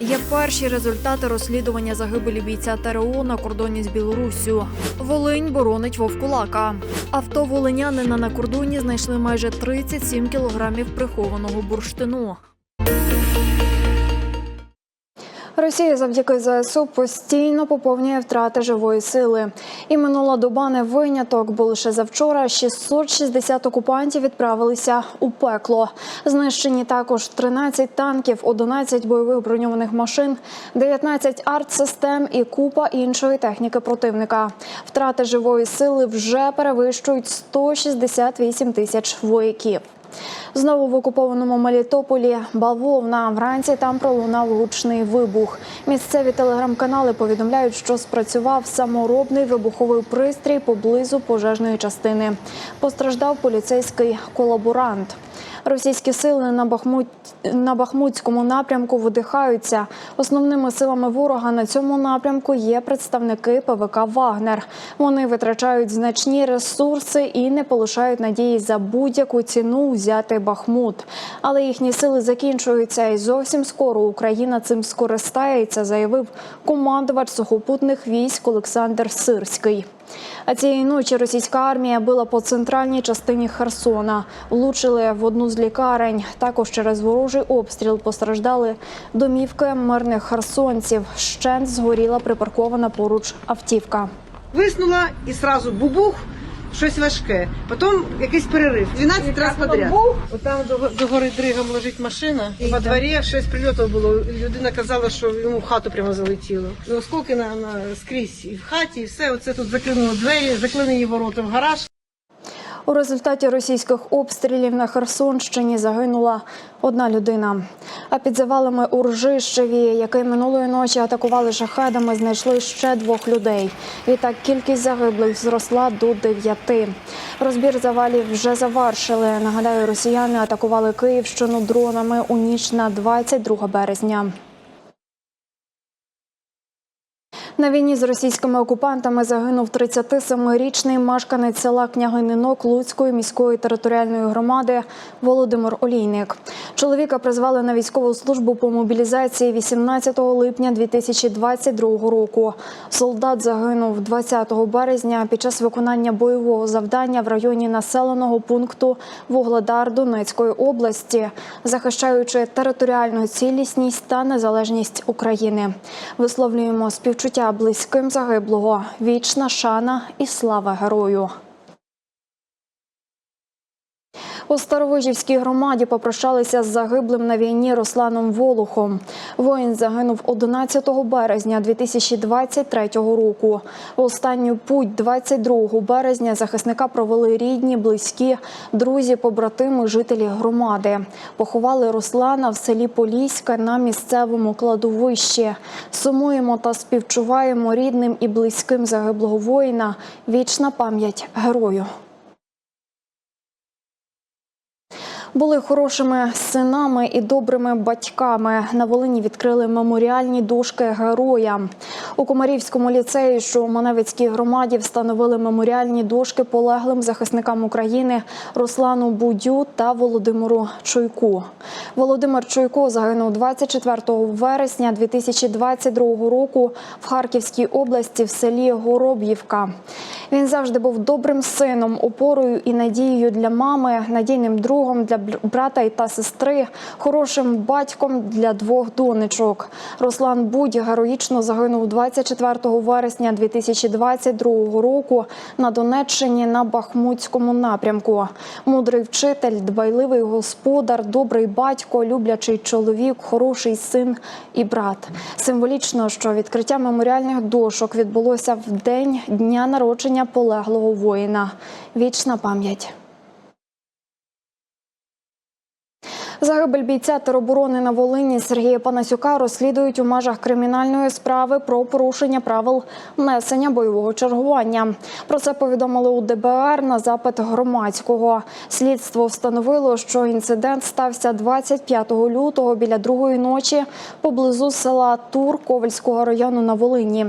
Є перші результати розслідування загибелі бійця ТРО на кордоні з Білоруссю. Волинь боронить вовкулака. Авто волинянина на кордоні знайшли майже 37 кілограмів прихованого бурштину. Росія завдяки ЗСУ постійно поповнює втрати живої сили. І минула доба не виняток, бо лише завчора 660 окупантів відправилися у пекло. Знищені також 13 танків, 11 бойових броньованих машин, 19 артсистем і купа іншої техніки противника. Втрати живої сили вже перевищують 168 тисяч вояків. Знову в окупованому Мелітополі бавовна. Вранці там пролунав гучний вибух. Місцеві телеграм-канали повідомляють, що спрацював саморобний вибуховий пристрій поблизу пожежної частини. Постраждав поліцейський колаборант. Російські сили на Бахмут на Бахмутському напрямку видихаються. Основними силами ворога на цьому напрямку є представники ПВК Вагнер. Вони витрачають значні ресурси і не полишають надії за будь-яку ціну взяти Бахмут. Але їхні сили закінчуються, і зовсім скоро Україна цим скористається, заявив командувач сухопутних військ Олександр Сирський. А цієї ночі російська армія била по центральній частині Херсона. Влучили в одну з лікарень. Також через ворожий обстріл постраждали домівки мирних херсонців. Щент згоріла припаркована поруч автівка. Виснула і сразу бубух, щось важке. Потім якийсь перерив. 12 разів подряд. Там до, до гори дригом лежить машина. І во дворі щось прильотів було. Людина казала, що йому в хату прямо залетіло. І осколки на, на скрізь і в хаті, і все. Оце тут заклинуло двері, заклинені ворота в гараж. У результаті російських обстрілів на Херсонщині загинула одна людина. А під завалами у Ржищеві, який минулої ночі атакували шахедами, знайшли ще двох людей. Відтак кількість загиблих зросла до дев'яти. Розбір завалів вже завершили. Нагадаю, росіяни атакували Київщину дронами у ніч на 22 березня. На війні з російськими окупантами загинув 37-річний мешканець села Княгининок Луцької міської територіальної громади Володимир Олійник. Чоловіка призвали на військову службу по мобілізації 18 липня 2022 року. Солдат загинув 20 березня під час виконання бойового завдання в районі населеного пункту Вугледар Донецької області, захищаючи територіальну цілісність та незалежність України. Висловлюємо співчуття близьким загиблого, вічна шана і слава герою. У Старовижівській громаді попрощалися з загиблим на війні Русланом Волохом. Воїн загинув 11 березня 2023 року. В останню путь 22 березня захисника провели рідні, близькі, друзі, побратими, жителі громади. Поховали Руслана в селі Поліська на місцевому кладовищі. Сумуємо та співчуваємо рідним і близьким загиблого воїна. Вічна пам'ять герою. Були хорошими синами і добрими батьками. На Волині відкрили меморіальні дошки героям. У Комарівському ліцеї, що у Маневицькій громаді, встановили меморіальні дошки полеглим захисникам України Руслану Будю та Володимиру Чуйку. Володимир Чуйко загинув 24 вересня 2022 року в Харківській області в селі Гороб'ївка. Він завжди був добрим сином, опорою і надією для мами, надійним другом для брата та сестри, хорошим батьком для двох донечок. Руслан Будь героїчно загинув 24 вересня 2022 року на Донеччині на Бахмутському напрямку. Мудрий вчитель, дбайливий господар, добрий батько, люблячий чоловік, хороший син і брат. Символічно, що відкриття меморіальних дошок відбулося в день дня народження полеглого воїна. Вічна пам'ять. Загибель бійця тероборони на Волині Сергія Панасюка розслідують у межах кримінальної справи про порушення правил несення бойового чергування. Про це повідомили у ДБР на запит громадського. Слідство встановило, що інцидент стався 25 лютого біля другої ночі поблизу села Тур Ковальського району на Волині.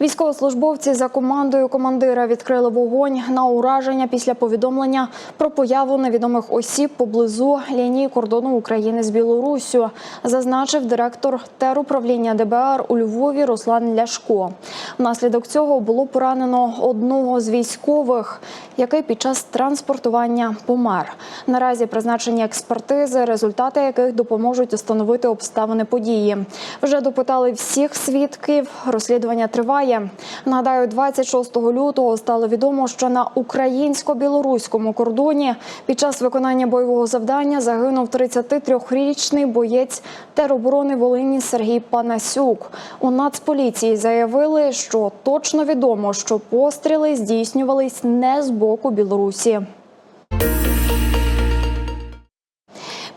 Військовослужбовці за командою командира відкрили вогонь на ураження після повідомлення про появу невідомих осіб поблизу лінії кордону України з Білоруссю, зазначив директор теруправління ДБР у Львові Руслан Ляшко. Внаслідок цього було поранено одного з військових, який під час транспортування помер. Наразі призначені експертизи, результати яких допоможуть установити обставини події. Вже допитали всіх свідків. Розслідування триває. Нагадаю, 26 лютого стало відомо, що на українсько-білоруському кордоні під час виконання бойового завдання загинув 33-річний боєць тероборони Волині Сергій Панасюк. У Нацполіції заявили, що точно відомо, що постріли здійснювались не з боку Білорусі.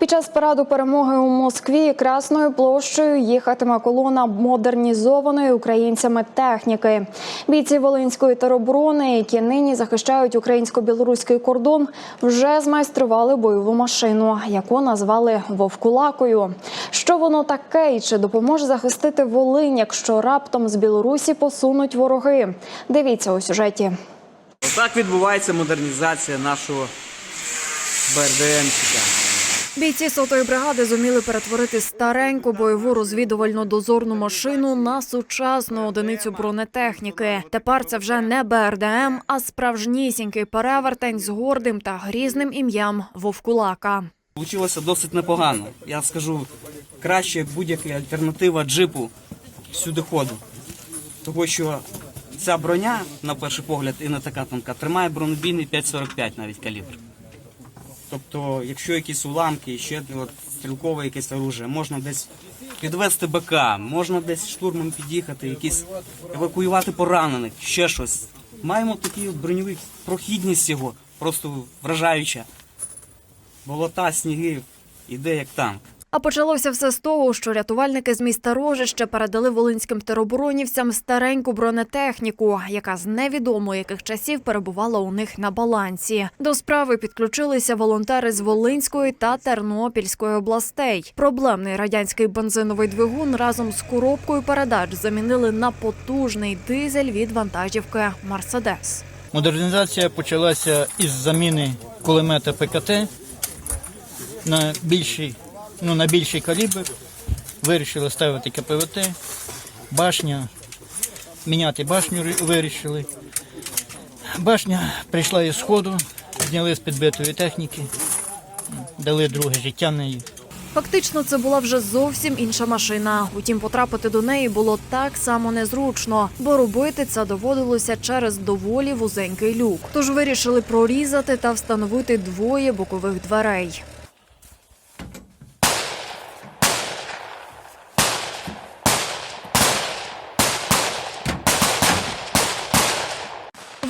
Під час параду перемоги у Москві Красною площею їхатиме колона модернізованої українцями техніки. Бійці Волинської тероборони, які нині захищають українсько-білоруський кордон, вже змайстрували бойову машину, яку назвали Вовкулакою. Що воно таке і чи допоможе захистити Волинь, якщо раптом з Білорусі посунуть вороги? Дивіться у сюжеті. Отак відбувається модернізація нашого БРДМчика. Бійці сотої бригади зуміли перетворити стареньку бойову розвідувальну дозорну машину на сучасну одиницю бронетехніки. Тепер це вже не БРДМ, а справжнісінький перевертень з гордим та грізним ім'ям Вовкулака. Получилося досить непогано. Я скажу, краще як будь-яка альтернатива джипу сюди ходу. Тому що ця броня, на перший погляд, і не така тонка, тримає бронебійний 5,45 навіть калібр. Тобто, якщо якісь уламки, ще от, стрілкове якесь оружие, можна десь підвести БК, можна десь штурмом під'їхати, якісь евакуювати поранених, ще щось. Маємо такі броньові прохідність його, просто вражаюча. Болота, сніги, іде як танк. А почалося все з того, що рятувальники з міста Рожище передали волинським тероборонівцям стареньку бронетехніку, яка з невідомо яких часів перебувала у них на балансі. До справи підключилися волонтери з Волинської та Тернопільської областей. Проблемний радянський бензиновий двигун разом з коробкою передач замінили на потужний дизель від вантажівки Мерседес. Модернізація почалася із заміни кулемета ПКТ на більший, ну, на більший калібр. Вирішили ставити КПВТ, башня, міняти башню вирішили. Башня прийшла із сходу, зняли з підбитої техніки, дали друге життя неї. Фактично, це була вже зовсім інша машина. Утім, потрапити до неї було так само незручно, бо робити це доводилося через доволі вузенький люк. Тож вирішили прорізати та встановити двоє бокових дверей.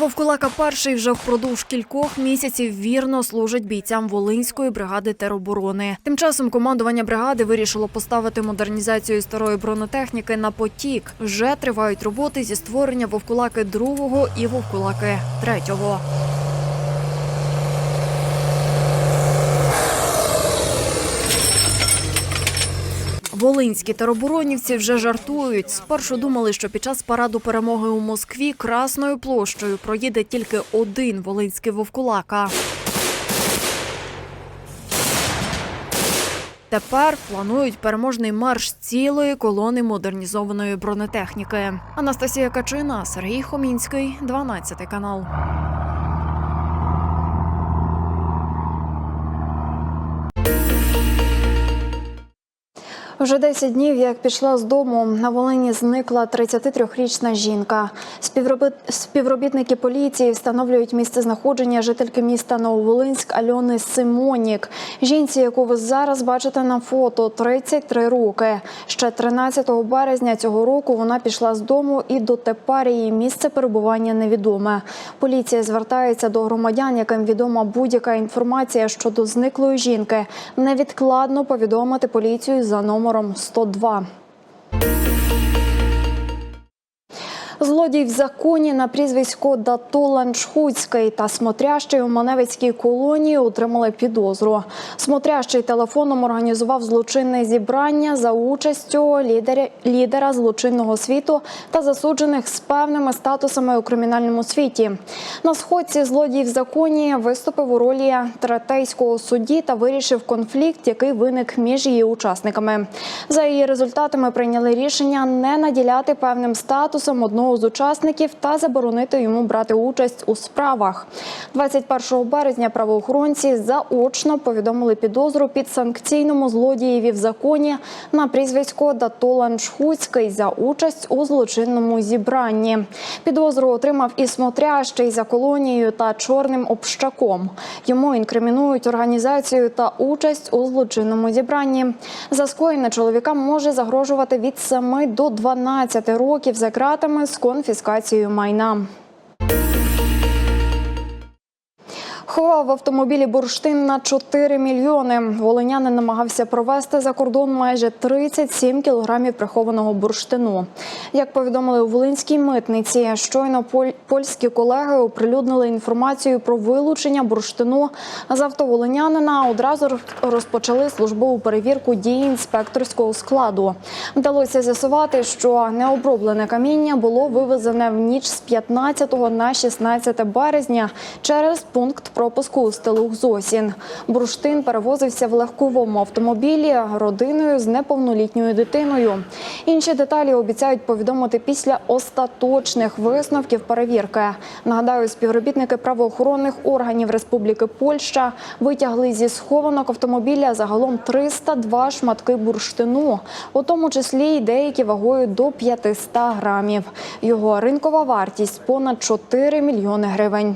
Вовкулака перший вже впродовж кількох місяців вірно служить бійцям Волинської бригади тероборони. Тим часом командування бригади вирішило поставити модернізацію старої бронетехніки на потік. Вже тривають роботи зі створення вовкулаки другого і вовкулаки третього. Волинські тероборонівці вже жартують. Спершу думали, що під час параду перемоги у Москві Красною площею проїде тільки один волинський вовкулака. Тепер планують переможний марш цілої колони модернізованої бронетехніки. Анастасія Качина, Сергій Хомінський, 12 канал. Вже 10 днів, як пішла з дому, на Волині зникла 33-річна жінка. Співробіт... Співробітники поліції встановлюють місце знаходження жительки міста Нововолинськ Альони Симонік. Жінці, яку ви зараз бачите на фото, 33 роки. Ще 13 березня цього року вона пішла з дому і дотепер її місце перебування невідоме. Поліція звертається до громадян, яким відома будь-яка інформація щодо зниклої жінки, невідкладно повідомити поліцію за номером 102. Злодій в законі на прізвисько Датолан Шхуцький та смотрящий у Маневицькій колонії отримали підозру. Смотрящий телефоном організував злочинне зібрання за участю лідера, лідера злочинного світу та засуджених з певними статусами у кримінальному світі. На сходці злодій в законі виступив у ролі третейського судді та вирішив конфлікт, який виник між її учасниками. За її результатами прийняли рішення не наділяти певним статусом одного з учасників та заборонити йому брати участь у справах. 21 березня правоохоронці заочно повідомили підозру під санкційному злодієві в законі на прізвисько Датолан Шхуцький за участь у злочинному зібранні. Підозру отримав і смотрящий за колонією та чорним общаком. Йому інкримінують організацію та участь у злочинному зібранні. За скоєне чоловікам може загрожувати від 7 до 12 років за ґратами з конфіскацією майна. Ховав в автомобілі бурштин на 4 мільйони. Волинянин намагався провести за кордон майже 37 кілограмів прихованого бурштину. Як повідомили у Волинській митниці, щойно поль- польські колеги оприлюднили інформацію про вилучення бурштину з автоволинянина. Одразу розпочали службову перевірку дій інспекторського складу. Вдалося з'ясувати, що необроблене каміння було вивезене в ніч з 15 на 16 березня через пункт пропуску у стилух Зосін. Бурштин перевозився в легковому автомобілі родиною з неповнолітньою дитиною. Інші деталі обіцяють повідомити після остаточних висновків перевірки. Нагадаю, співробітники правоохоронних органів Республіки Польща витягли зі схованок автомобіля загалом 302 шматки бурштину, у тому числі й деякі вагою до 500 грамів. Його ринкова вартість понад 4 мільйони гривень.